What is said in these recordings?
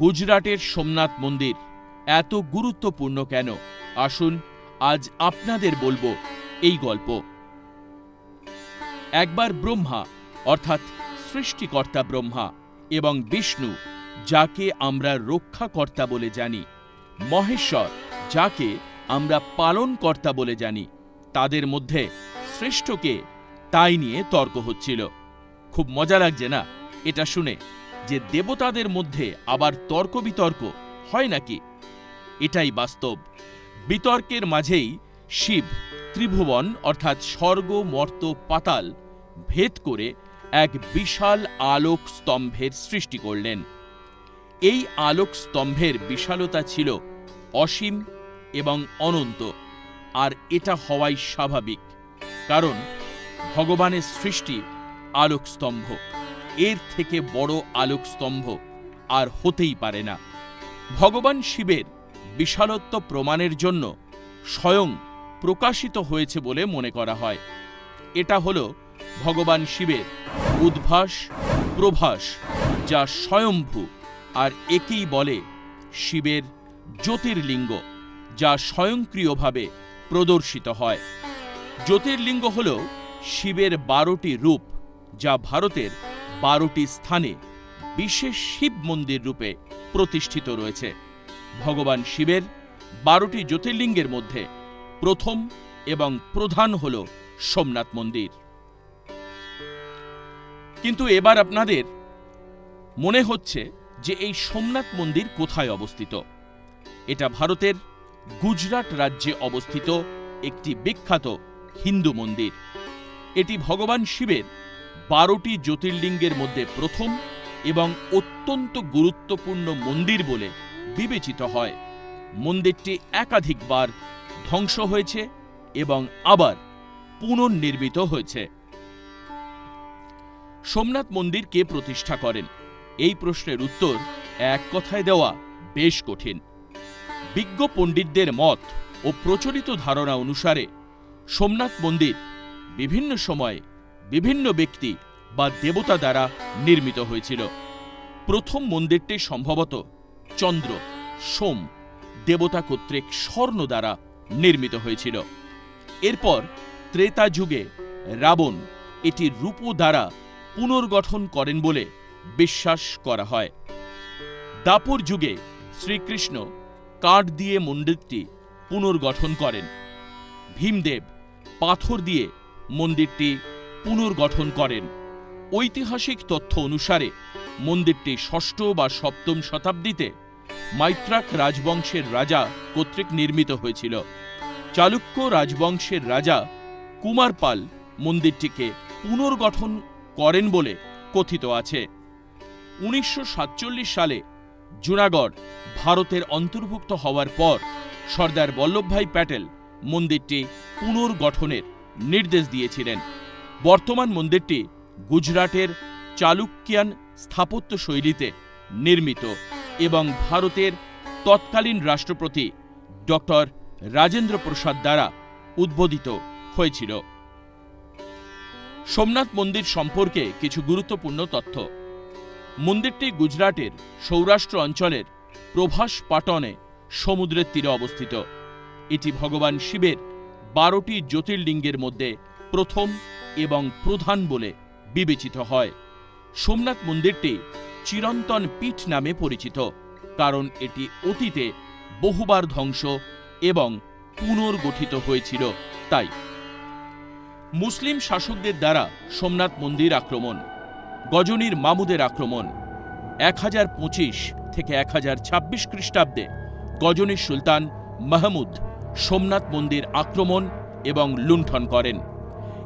গুজরাটের সোমনাথ মন্দির। এত গুরুত্বপূর্ণ কেন? আসুন, আজ আপনাদের বলব এই গল্প। একবার ব্রহ্মা, অর্থাৎ সৃষ্টিকর্তা ব্রহ্মা এবং বিষ্ণু, যাকে আমরা রক্ষাকর্তা বলে জানি, মহেশ্বর, যাকে আমরা পালনকর্তা বলে জানি, তাদের মধ্যে শ্রেষ্ঠকে তাই নিয়ে তর্ক হচ্ছিল। খুব মজা লাগছে না? এটা শুনে। যে দেবতাদের মধ্যে আবার তর্ক বিতর্ক হয় নাকি? এটাই বাস্তব। বিতর্কের মাঝেই শিব, ত্রিভুবন অর্থাৎ স্বর্গ, মর্ত, পাতাল ভেদ করে এক বিশাল আলোক স্তম্ভের সৃষ্টি করলেন। এই আলোক স্তম্ভের বিশালতা ছিল অসীম এবং অনন্ত, আর এটা হওয়াই স্বাভাবিক, কারণ ভগবানের সৃষ্টি আলোক স্তম্ভ। এর থেকে বড় আলোক স্তম্ভ আর হতেই পারে না। ভগবান শিবের বিশালত্ব প্রমাণের জন্য স্বয়ং প্রকাশিত হয়েছে বলে মনে করা হয়। এটা হল ভগবান শিবের উদ্ভাস, প্রভাস, যা স্বয়ম্ভু আর একেই বলে শিবের জ্যোতির্লিঙ্গ, যা স্বয়ংক্রিয়ভাবে প্রদর্শিত হয়। জ্যোতির্লিঙ্গ হল শিবের বারোটি রূপ, যা ভারতের বারোটি স্থানে বিশেষ শিব মন্দির রূপে প্রতিষ্ঠিত রয়েছে। ভগবান শিবের বারোটি জ্যোতির্লিঙ্গের মধ্যে প্রথম এবং প্রধান হল সোমনাথ মন্দির। কিন্তু এবার আপনাদের মনে হচ্ছে যে এই সোমনাথ মন্দির কোথায় অবস্থিত? এটা ভারতের গুজরাট রাজ্যে অবস্থিত একটি বিখ্যাত হিন্দু মন্দির। এটি ভগবান শিবের বারোটি জ্যোতির্লিঙ্গের মধ্যে প্রথম এবং অত্যন্ত গুরুত্বপূর্ণ মন্দির বলে বিবেচিত হয়। মন্দিরটি একাধিকবার ধ্বংস হয়েছে এবং আবার পুনর্নির্মিত হয়েছে। সোমনাথ মন্দির কে প্রতিষ্ঠা করেন? এই প্রশ্নের উত্তর এক কথায় দেওয়া বেশ কঠিন। বিজ্ঞ পণ্ডিতদের মত ও প্রচলিত ধারণা অনুসারে সোমনাথ মন্দির বিভিন্ন সময়ে বিভিন্ন ব্যক্তি বা দেবতা দ্বারা নির্মিত হয়েছিল। প্রথম মন্দিরটি সম্ভবত চন্দ্র, সোম দেবতা কর্তৃক স্বর্ণ দ্বারা নির্মিত হয়েছিল। এরপর ত্রেতা যুগে রাবণ এটি রূপ দ্বারা পুনর্গঠন করেন বলে বিশ্বাস করা হয়। দাপর যুগে শ্রীকৃষ্ণ কাঠ দিয়ে মন্দিরটি পুনর্গঠন করেন। ভীমদেব পাথর দিয়ে মন্দিরটি পুনর্গঠন করেন। ঐতিহাসিক তথ্য অনুসারে, মন্দিরটি ষষ্ঠ বা সপ্তম শতাব্দীতে মাইত্রাক রাজবংশের রাজা কর্তৃক নির্মিত হয়েছিল। চালুক্য রাজবংশের রাজা কুমারপাল মন্দিরটিকে পুনর্গঠন করেন বলে কথিত আছে। উনিশশো সাতচল্লিশ সালে জুনাগড় ভারতের অন্তর্ভুক্ত হওয়ার পর সর্দার বল্লভভাই প্যাটেল মন্দিরটি পুনর্গঠনের নির্দেশ দিয়েছিলেন। বর্তমান মন্দিরটি গুজরাটের চালুক্যান স্থাপত্য শৈলীতে নির্মিত এবং ভারতের তৎকালীন রাষ্ট্রপতি ডক্টর রাজেন্দ্র প্রসাদ দ্বারা উদ্বোধিত হয়েছিল। সোমনাথ মন্দির সম্পর্কে কিছু গুরুত্বপূর্ণ তথ্য। মন্দিরটি গুজরাটের সৌরাষ্ট্র অঞ্চলের প্রভাস পাটনে সমুদ্রের তীরে অবস্থিত। এটি ভগবান শিবের বারোটি জ্যোতির্লিঙ্গের মধ্যে প্রথম এবং প্রধান বলে বিবেচিত হয়। সোমনাথ মন্দিরটি চিরন্তন পীঠ নামে পরিচিত, কারণ এটি অতীতে বহুবার ধ্বংস এবং পুনর্গঠিত হয়েছিল, তাই। মুসলিম শাসকদের দ্বারা সোমনাথ মন্দির আক্রমণ, গজনীর মামুদের আক্রমণ, এক হাজার পঁচিশ থেকে এক হাজার ছাব্বিশ খ্রিস্টাব্দে গজনীর সুলতান মাহমুদ সোমনাথ মন্দির আক্রমণ এবং লুণ্ঠন করেন।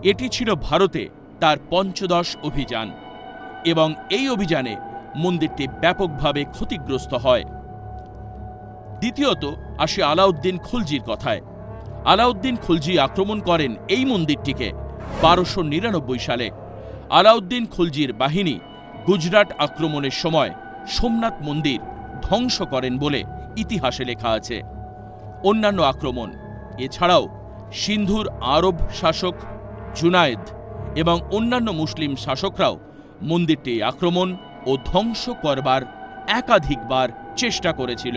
এটি ছিল ভারতে তার পঞ্চদশ অভিযান এবং এই অভিযানে মন্দিরটি ব্যাপকভাবে ক্ষতিগ্রস্ত হয়। দ্বিতীয়ত, আসে আলাউদ্দিন খুলজির কথায়। আলাউদ্দিন খুলজি আক্রমণ করেন এই মন্দিরটিকে বারোশো নিরানব্বই সালে। আলাউদ্দিন খুলজির বাহিনী গুজরাট আক্রমণের সময় সোমনাথ মন্দির ধ্বংস করেন বলে ইতিহাসে লেখা আছে। অন্যান্য আক্রমণ, এছাড়াও সিন্ধুর আরব শাসক জুনায়েদ এবং অন্যান্য মুসলিম শাসকরাও মন্দিরটি আক্রমণ ও ধ্বংস করবার একাধিকবার চেষ্টা করেছিল।